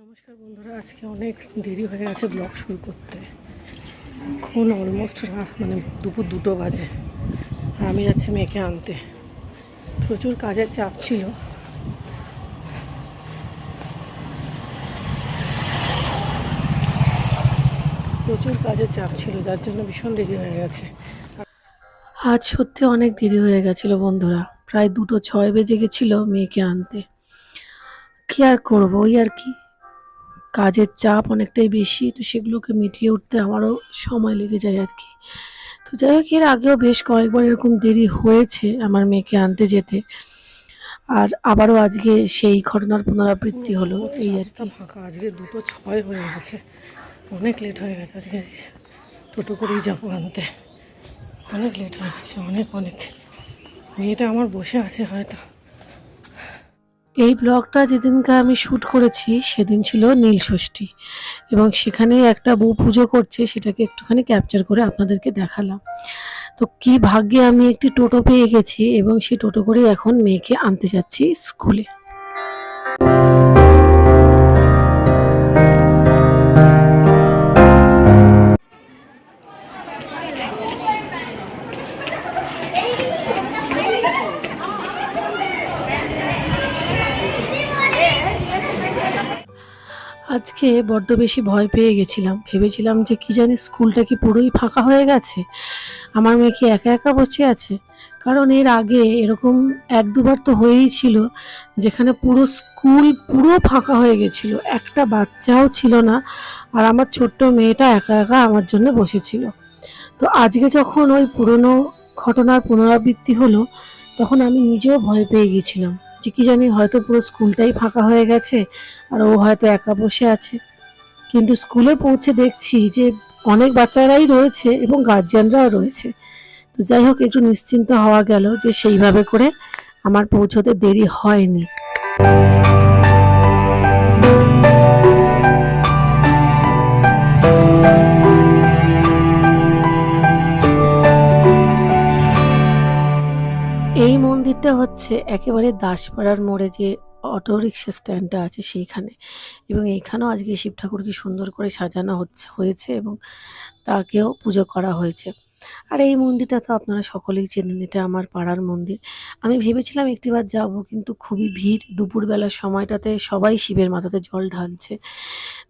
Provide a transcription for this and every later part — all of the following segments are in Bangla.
নমস্কার বন্ধুরা, আজকে অনেক দেরি হয়ে গেছে ব্লগ শুরু করতে। এখন অলমোস্ট মানে দুপুর দুটো বাজে। আমি যাচ্ছি মেয়েকে আনতে। প্রচুর কাজের চাপ ছিল। প্রচুর কাজের চাপ ছিল, যার জন্য ভীষণ দেরি হয়ে গেছে। আজ সত্যি অনেক দেরি হয়ে গেছিল বন্ধুরা। প্রায় দুটো ছয় বেজে গেছিল মেয়েকে আনতে। কি আর করব, ওই আর কি? কাজের চাপ অনেকটাই বেশি তো সেগুলোকে মিটিয়ে উঠতে আমারও সময় লেগে যায় আর কি। তো যাই হোক এর আগেও বেশ কয়েকবার এরকম দেরি হয়েছে আমার মেয়েকে আনতে যেতে। আর আবারও আজকে সেই ঘটনার পুনরাবৃত্তি হলো এই আর কি। ফাঁকা আজকে দুটো ছয় হয়ে গেছে। অনেক লেট হয়ে গেছে আজকে। টোটো করেই যাব আনতে। অনেক লেট হয়ে গেছে অনেক অনেক। মেয়েটা আমার বসে আছে হয়তো। এই ব্লগটা যেদিনকে আমি শ্যুট করেছি সেদিন ছিল নীল ষষ্ঠী। এবং সেখানে একটা বউ পুজো করছে, সেটাকে একটুখানি ক্যাপচার করে আপনাদেরকে দেখালাম। তো কি ভাগ্যে আমি একটি টোটো পেয়ে গেছি এবং সেই টোটো করে এখন মেয়েকে আনতে যাচ্ছি স্কুলে। আজকে বড্ড বেশি ভয় পেয়ে গেছিলাম। ভেবেছিলাম যে কি জানি স্কুলটা কি পুরোই ফাঁকা হয়ে গেছে? আমার মেয়ে কি একা একা বসে আছে? কারণ এর আগে এরকম এক দুবার তো হয়েই ছিল, যেখানে পুরো স্কুল পুরো ফাঁকা হয়ে গেছিল। একটা বাচ্চাও ছিল না, আর আমার ছোট্ট মেয়েটা একা একা আমার জন্য বসেছিল। তো আজকে যখন ওই পুরনো ঘটনার পুনরাবৃত্তি হলো, তখন আমি নিজেও ভয় পেয়ে গেছিলাম। যে কি জানি, হয়তো পুরো স্কুলটাই ফাঁকা হয়ে গেছে, আর ও হয়তো একা বসে আছে। কিন্তু স্কুলে পৌঁছে দেখছি যে অনেক বাচ্চারাই রয়েছে এবং গার্জিয়ানরাও রয়েছে। তো যাই হোক, একটু নিশ্চিন্ত হওয়া গেল যে সেইভাবে করে আমার পৌঁছতে দেরি হয়নি। এই মন্দিরটা হচ্ছে একেবারে দাসপাড়ার মোড়ে যে অটো রিক্সা স্ট্যান্ডটা আছে সেইখানে। এবং এইখানেও আজকে শিব ঠাকুরকে সুন্দর করে সাজানো হচ্ছে, হয়েছে এবং তাকেও পুজো করা হয়েছে। আর এই মন্দিরটা তো আপনারা সকলেই চেনেন, এটা আমার পাড়ার মন্দির। আমি ভেবেছিলাম একটিবার যাব, কিন্তু খুবই ভিড়। দুপুরবেলার সময়টাতে সবাই শিবের মাথাতে জল ঢালছে,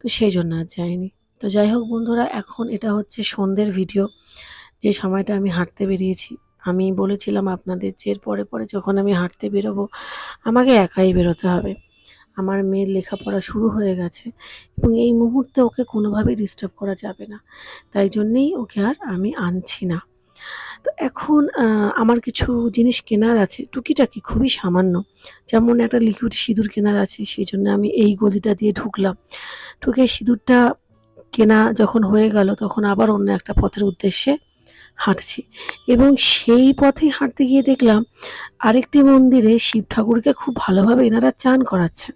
তো সেই জন্য আর যাইনি। তো যাই হোক বন্ধুরা, এখন এটা হচ্ছে সন্ধ্যের ভিডিও। যে সময়টা আমি হাঁটতে বেরিয়েছি আমি বলেছিলাম আপনাদের যে পরে পরে যখন আমি হাঁটতে বেরোবো, আমাকে একাই বেরোতে হবে। আমার মেয়ের লেখাপড়া শুরু হয়ে গেছে এবং এই মুহূর্তে ওকে কোনোভাবেই ডিস্টার্ব করা যাবে না। তাই জন্যেই ওকে আর আমি আনছি না। তো এখন আমার কিছু জিনিস কেনার আছে, টুকিটাকি খুবই সামান্য। যেমন একটা লিকুইড সিঁদুর কেনার আছে, সেই জন্য আমি এই গলিটা দিয়ে ঢুকলাম। ঢুকে সিঁদুরটা কেনা যখন হয়ে গেল, তখন আবার অন্য একটা পথের উদ্দেশ্যে হাঁটছি। এবং সেই পথেই হাঁটতে গিয়ে দেখলাম আরেকটি মন্দিরে শিব ঠাকুরকে খুব ভালোভাবে এনারা চান করাচ্ছেন।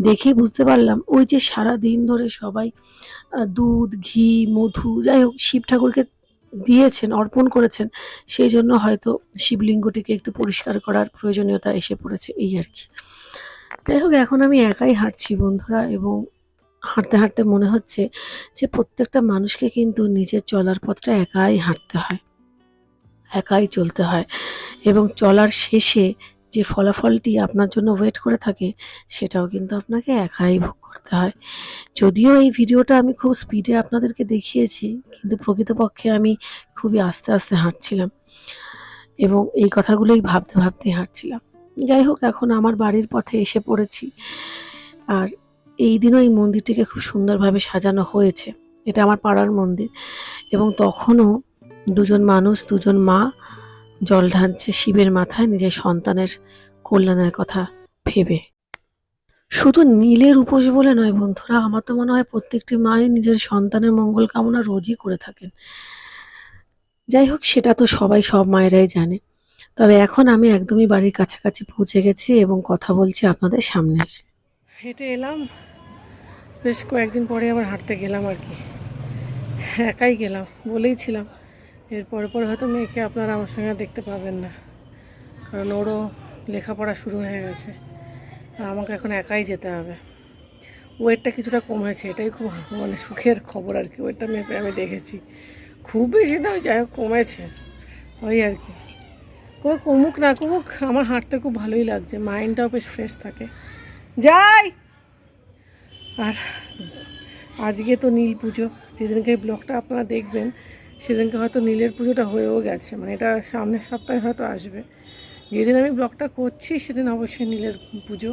দেখে বুঝতে পারলাম ওই যে সারা দিন ধরে সবাই দুধ, ঘি, মধু, যাই হোক, শিব ঠাকুরকে দিয়েছেন, অর্পণ করেছেন। সেই জন্য হয়তো শিবলিঙ্গটিকে একটু পরিষ্কার করার প্রয়োজনীয়তা এসে পড়েছে এই আর কি। যাই হোক, এখন আমি একাই হাঁটছি বন্ধুরা এবং হাঁটতে হাঁটতে মনে হচ্ছে যে প্রত্যেকটা মানুষকে কিন্তু নিজের চলার পথটা একাই হাঁটতে হয়, একাই চলতে হয় এবং চলার শেষে যে ফলাফলটি আপনার জন্য ওয়েট করে থাকে সেটাও কিন্তু আপনাকে একাই ভোগ করতে হয়। যদিও এই ভিডিওটা আমি খুব স্পিডে আপনাদেরকে দেখিয়েছি, কিন্তু প্রকৃতপক্ষে আমি খুবই আস্তে আস্তে হাঁটছিলাম এবং এই কথাগুলোই ভাবতে ভাবতে হাঁটছিলাম। যাই হোক, এখন আমার বাড়ির পথে এসে পড়েছি। আর এই দিনও এই মন্দিরটিকে খুব সুন্দরভাবে সাজানো হয়েছে। এটা আমার পাড়ার মন্দির এবং তখনও দুজন মানুষ, দুজন মা জল ঢালছে শিবের মাথায় নিজের সন্তানের কল্যাণের কথা ভেবে। শুধু নীলের উপোস বলে নয় বন্ধুরা, আমার তো মনে হয় প্রত্যেকটি মাই নিজের সন্তানের মঙ্গল কামনা রোজই করে থাকেন। যাই হোক, সেটা তো সবাই, সব মায়েরাই জানে। তবে এখন আমি একদমই বাড়ির কাছাকাছি পৌঁছে গেছি এবং কথা বলছি আপনাদের সামনে। হেঁটে এলাম। বেশ কয়েকদিন পরে আবার হাঁটতে গেলাম আর কি। একাই গেলাম, বলেই ছিলাম। এরপরে পরে হয়তো মেয়েকে আপনারা আমার সঙ্গে দেখতে পাবেন না। কারণ ওরও লেখাপড়া শুরু হয়ে গেছে। আর আমাকে এখন একাই যেতে হবে। ওয়েটটা কিছুটা কমেছে, এটাই খুব মানে সুখের খবর আর কি। ওয়েটটা মেপে আমি দেখেছি। খুব বেশি নয় যাই হোক কমেছে। ওই আর কি। কবে কমুক না কমুক, আমার হাঁটতে খুব ভালোই লাগছে। মাইন্ডটাও বেশ ফ্রেশ থাকে। যাই! আর আজকে তো নীল পুজো। যেদিনকে ব্লগটা আপনারা দেখবেন, সেদিনকে হয়তো নীলের পুজোটা হয়েও গেছে। মানে এটা সামনের সপ্তাহে হয়তো আসবে। যেদিন আমি ব্লগটা করছি, সেদিন অবশ্যই নীলের পুজো।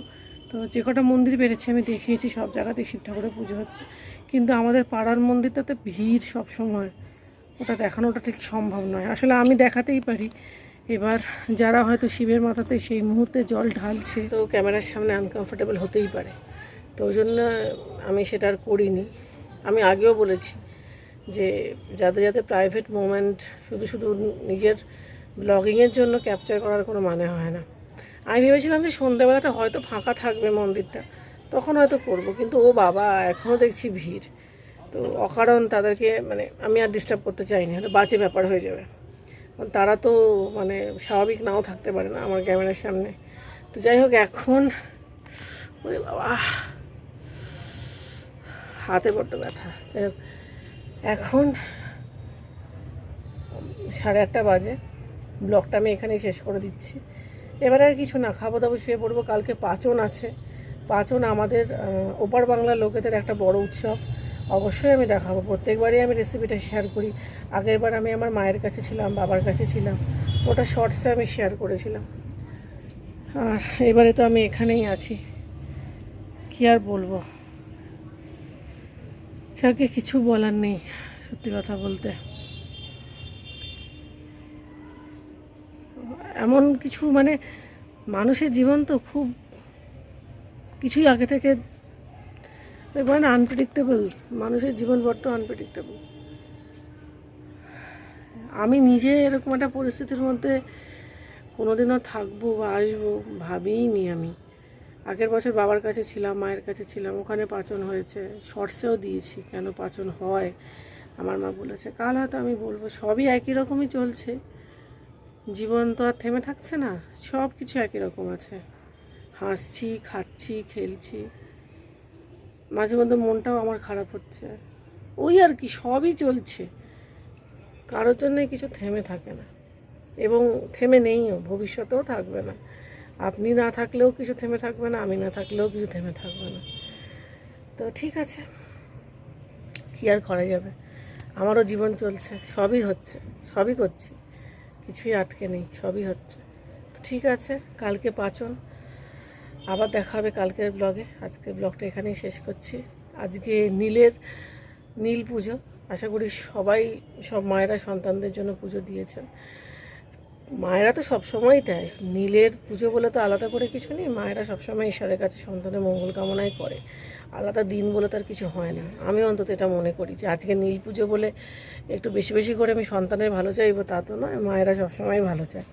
তো যে কটা মন্দির বেড়েছে, আমি দেখিয়েছি, সব জায়গাতেই শিব ঠাকুরের পুজো হচ্ছে। কিন্তু আমাদের পাড়ার মন্দিরটাতে ভিড় সব সময় ওটা দেখানোটা ঠিক সম্ভব নয়। আসলে আমি দেখাতেই পারি। এবার যারা হয়তো শিবের মাথাতে সেই মুহূর্তে জল ঢালছে, তো ক্যামেরার সামনে আনকমফোর্টেবল হতেই পারে। তো ওই জন্য আমি সেটা আর করিনি। আমি আগেও বলেছি যে যাদের যাদের প্রাইভেট মোমেন্ট শুধু শুধু নিজের ব্লগিংয়ের জন্য ক্যাপচার করার কোনো মানে হয় না। আমি ভেবেছিলাম যে সন্ধ্যাবেলাটা হয়তো ফাঁকা থাকবে মন্দিরটা, তখন হয়তো করব, কিন্তু ও বাবা এখনও দেখছি ভিড়। তো অকারণ তাদেরকে মানে আমি আর ডিস্টার্ব করতে চাইনি, হয়তো বাজে ব্যাপার হয়ে যাবে। তারা তো মানে স্বাভাবিক নাও থাকতে পারে না আমার ক্যামেরার সামনে। তো যাই হোক, এখন ওরে বাবা হাতে বড্ড ব্যথা। যাই হোক, এখন সাড়ে আটটা বাজে। ব্লগটা আমি এখানেই শেষ করে দিচ্ছি। এবার আর কিছু না খাব দাবো শুয়ে পড়ব। কালকে পাচন আছে। পাচন আমাদের ওপার বাংলার লোকেদের একটা বড় উৎসব। অবশ্যই আমি দেখাবো। প্রত্যেকবারই আমি রেসিপিটা শেয়ার করি। আগের বার আমি আমার মায়ের কাছে ছিলাম, বাবার কাছে ছিলাম। ওটা শর্টসে আমি শেয়ার করেছিলাম। আর এবারে তো আমি এখানেই আছি। কি আর বলব? যাকে কিছু বলার নেই, সত্যি কথা বলতে। এমন কিছু মানে মানুষের জীবন তো খুব কিছুই আগে থেকে মানে আনপ্রেডিক্টেবল মানুষের জীবন বড্ড আনপ্রেডিক্টেবল আমি নিজে এরকম একটা পরিস্থিতির মধ্যে কোনোদিনও থাকব বা আসব, ভাবিই নি আমি। আগের বছর বাবার কাছে ছিলাম, মায়ের কাছে ছিলাম, ওখানে পাচন হয়েছে। শর্টসেও দিয়েছি, কেন পাচন হয়? আমার মা বলেছে, কাল হয়তো আমি বলব। সবই একই রকমই চলছে। জীবন তো আর থেমে থাকছে না সব কিছু একই রকম আছে। হাসছি, খাচ্ছি, খেলছি। মাঝে মধ্যে মনটাও আমার খারাপ হচ্ছে। ওই আর কি, সবই চলছে। কারোর জন্য কিছু থেমে থাকে না। এবং থেমে নেইও, ভবিষ্যতেও থাকবে না। আপনি না থাকলেও কিছু থেমে থাকবে না, আমি না থাকলেও কিছু থেমে থাকবে না। তো ঠিক আছে, কী আর করা যাবে? আমারও জীবন চলছে, সবই হচ্ছে, সবই করছি, কিছুই আটকে নেই, সবই হচ্ছে। তো ঠিক আছে, কালকে পাচন, আবার দেখা হবে কালকের ব্লগে আজকের ব্লগটা এখানেই শেষ করছি। আজকে নীলের নীল পুজো, আশা করি সবাই, সব মায়েরা সন্তানদের জন্য পুজো দিয়েছেন। মায়েরা তো সবসময়ই তাই নীলের পুজো বলে তো আলাদা করে কিছু নেই। মায়েরা সবসময় ঈশ্বরের কাছে সন্তানের মঙ্গল কামনাই করে। আলাদা দিন বলে তার কিছু হয় না। আমি অন্তত এটা মনে করি যে আজকে নীল পুজো বলে একটু বেশি বেশি করে আমি সন্তানের ভালো চাইব, তা তো নয়। মায়েরা সবসময় ভালো চায়।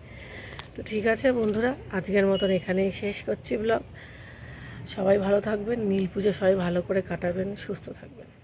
তো ঠিক আছে বন্ধুরা, আজকের মতন এখানেই শেষ করছি ব্লগ। সবাই ভালো থাকবেন। নীল পুজো সবাই ভালো করে কাটাবেন, সুস্থ থাকবেন।